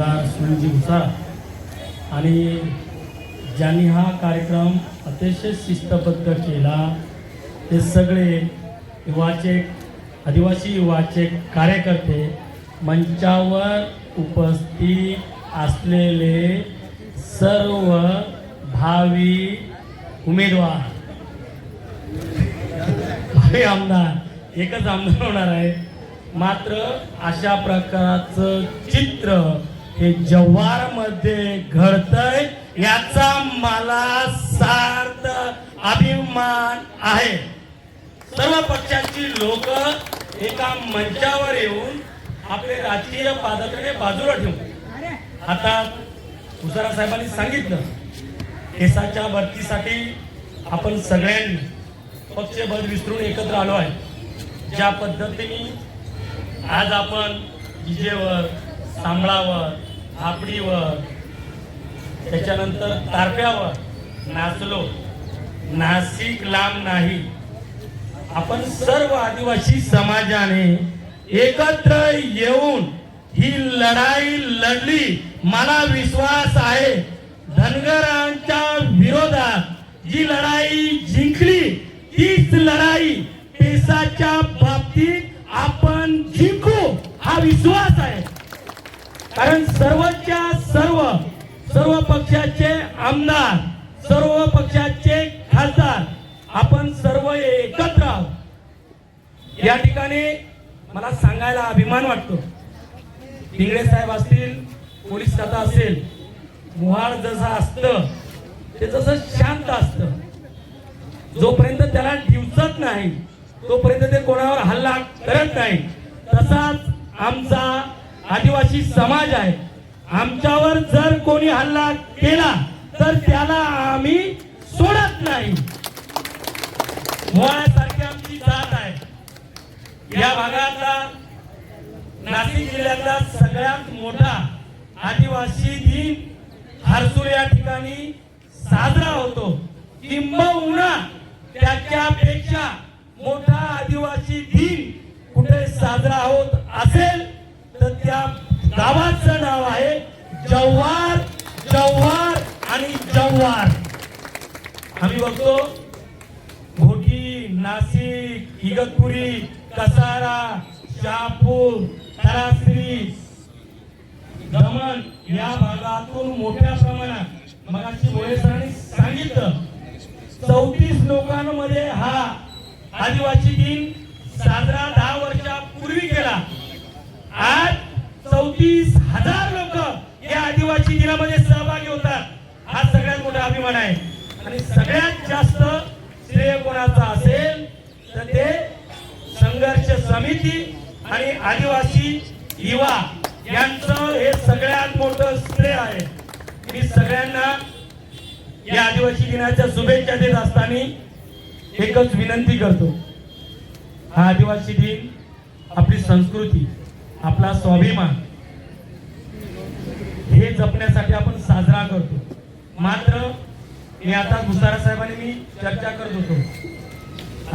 आमदार सुनीलजी घुसारा आणि ज्यांनी हा कार्यक्रम अतिशय शिस्तबद्ध केला ते सगळे युवाचे आदिवासी युवाचे कार्यकर्ते मंचावर उपस्थित असलेले सर्व भावी उमेदवार. भावी आमदार. एकच आमदार होणार आहे. मात्र अशा प्रकारचं चित्र हे जव्हारमध्ये घडतंय याचा मला सार्थ अभिमान आहे. सर्व पक्षांची लोक एका मंचावर येऊन आपले राजकीय पादकडे बाजूला ठेवून. आता तुसारा साहेबांनी सांगितलं केसाच्या भरतीसाठी आपण सगळ्यांनी पक्षभेद विसरून एकत्र आलो आहे. ज्या पद्धतीने आज आपण विजेवर सांबळावर आपडीवर त्याच्यानंतर तारप्यावर नाचलो. नाशिक लांब नाही. आपण सर्व आदिवासी समाजाने एकत्र येऊन ही लढाई लढली. मला विश्वास आहे धनगरांच्या विरोधात जी लढाई जिंकली तीच लढाई पेसाच्या बाबतीत आपण जिंकू हा विश्वास आहे. कारण सर्वच्या सर्व सर्व पक्षाचे आमदार सर्व पक्षाचे खासदार आपण सर्व एकत्र आहोत. या ठिकाणी मला सांगायला अभिमान वाटतो. टिंगळे साहेब असतील पोलीस खाता असेल मुहाड जसं असतं ते जसं शांत असतं. जोपर्यंत त्याला दिवसत नाही तोपर्यंत ते कोणावर हल्ला करत नाही. तसाच आमचा आदिवासी समाज आहे. आमच्यावर जर कोणी हल्ला केला तर त्याला आम्ही सोडत नाही. मोळ्यासारखी आमची जात आहे. या भागातला नाशिक जिल्ह्यातला सगळ्यात मोठा आदिवासी दिन हरसूर या ठिकाणी साजरा होतो. किंबहुना त्याच्यापेक्षा मोठा आदिवासी दिन कुठे साजरा होत असेल गावाचं नाव आहे जव्हार जव्हार आणि जव्हार. आम्ही बघतो घोटी नाशिक इगतपुरी कसारा शहापूर तरासरी दमण या भागातून मोठ्या प्रमाणात मगाशी भोळे सरांनी सांगितलं चौतीस लोकांमध्ये हा आदिवासी दिन साजरा दहा वर्षापूर्वी केला. आज चौतीस हजार लोक या आदिवासी दिनामध्ये सहभागी होतात. हा सगळ्यात मोठा अभिमान आहे. आणि सगळ्यात जास्त श्रेय कोणाचा असेल तर ते संघर्ष समिती आणि आदिवासी युवा यांचं हे सगळ्यात मोठं श्रेय आहे. मी सगळ्यांना या आदिवासी दिनाच्या शुभेच्छा देत असताना एकच विनंती करतो. हा आदिवासी दिन आपली संस्कृती आपला स्वाभिमान हे जपण्यासाठी आपण साजरा करतो. मात्र मी आता गुसारा साहेबांनी मी चर्चा करत होतो.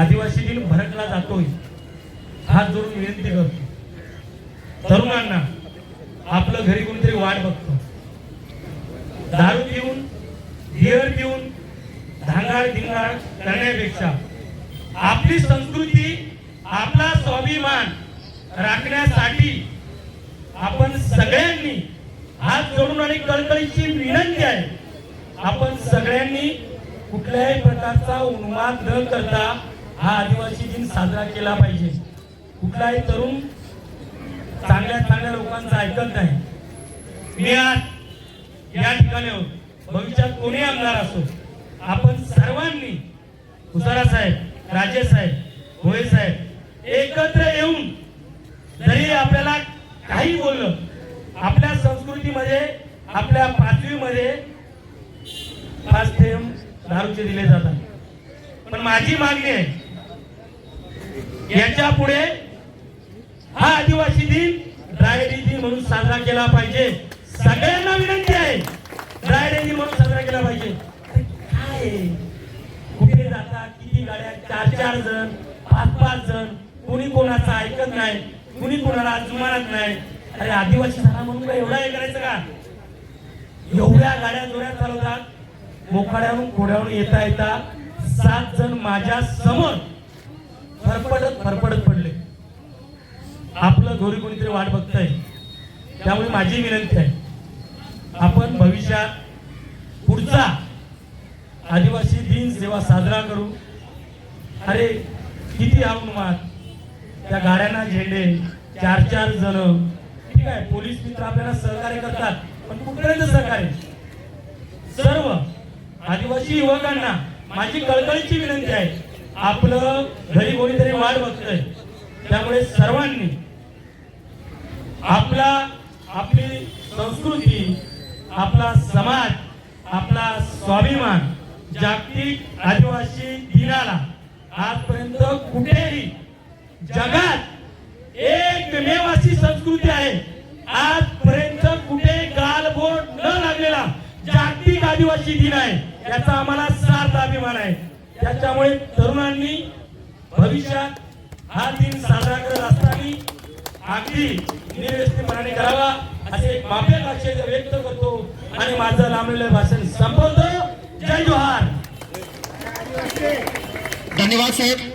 आदिवासी दिन भरकला जातोय हात जोडून विनंती करतो. तरुणांना आपलं घरी कोणतरी वाट बघतो. दारू पिऊन बिअर पिऊन धांगाळ धिंगाळ करण्यापेक्षा आपली संस्कृती आपला स्वाभिमान राखण्यासाठी आपण सगळ्यांनी हात जोडून आणि कळकळीची विनंती आहे. आपण सगळ्यांनी कुठल्याही प्रकारचा उन्माद न करता हा आदिवासी दिन साजरा केला पाहिजे. कुठलाही तरुण चांगल्या चांगल्या लोकांचं ऐकत नाही. मी आज या ठिकाणी भविष्यात कोणी आमदार असो आपण सर्वांनी हुसारा साहेब राजे साहेब भोये साहेब एकत्र येऊन जरी आपल्याला काही बोललं आपल्या संस्कृतीमध्ये आपल्या पाचवीमध्ये पाच थेंब दारूचे दिले जातात. पण माझी मागणी आहे याच्यापुढे हा आदिवासी दिन ड्रायडे दिन म्हणून साजरा केला पाहिजे. सगळ्यांना विनंती आहे ड्रायडे दिन म्हणून साजरा केला पाहिजे. काय कुठे जातात किती गाड्या चार चार जण पाच पाच जण कोणी कोणाचा ऐकत नाही कुणी कोणाला जुमानत नाही. अरे आदिवासी झाला म्हणून काय एवढा हे करायचं का? एवढ्या गाड्या जोड्या चालवतात. मोखाड्यावरून कोड्यावरून येता येता सात जण माझ्यासमोर फरफडत फरफडत पडले. आपलं घरी कोणीतरी वाट बघतंय. त्यामुळे माझी विनंती आहे आपण भविष्यात पुढचा आदिवासी दिन सेवा साजरा करू अरे किती अवमान त्या गाड्यांना झेंडे चार चार जण. ठीक आहे पोलीस मित्र आपल्याला सहकार्य करतात. पण कुठपर्यंत सहकार्य सर्व आदिवासी युवकांना माझी कळकळीची विनंती आहे आपलं घरी कोणीतरी वाट बघतोय. त्यामुळे सर्वांनी आपला आपली संस्कृती आपला समाज आपला स्वाभिमान जागतिक आदिवासी दिनाला आजपर्यंत कुठेही जगात एकमेव अशी संस्कृती आहे आजपर्यंत जागतिक आदिवासी दिन आहे. याचा आम्हाला सार्थ अभिमान आहे. त्याच्यामुळे तरुणांनी भविष्यात हा दिन साजरा करत असताना अगदी निर्व्यस्तीपणाने करावा असे माफे अक्षय व्यक्त करतो. आणि माझं लांबलेलं भाषण संपवतो. जय जोहार. धन्यवाद साहेब.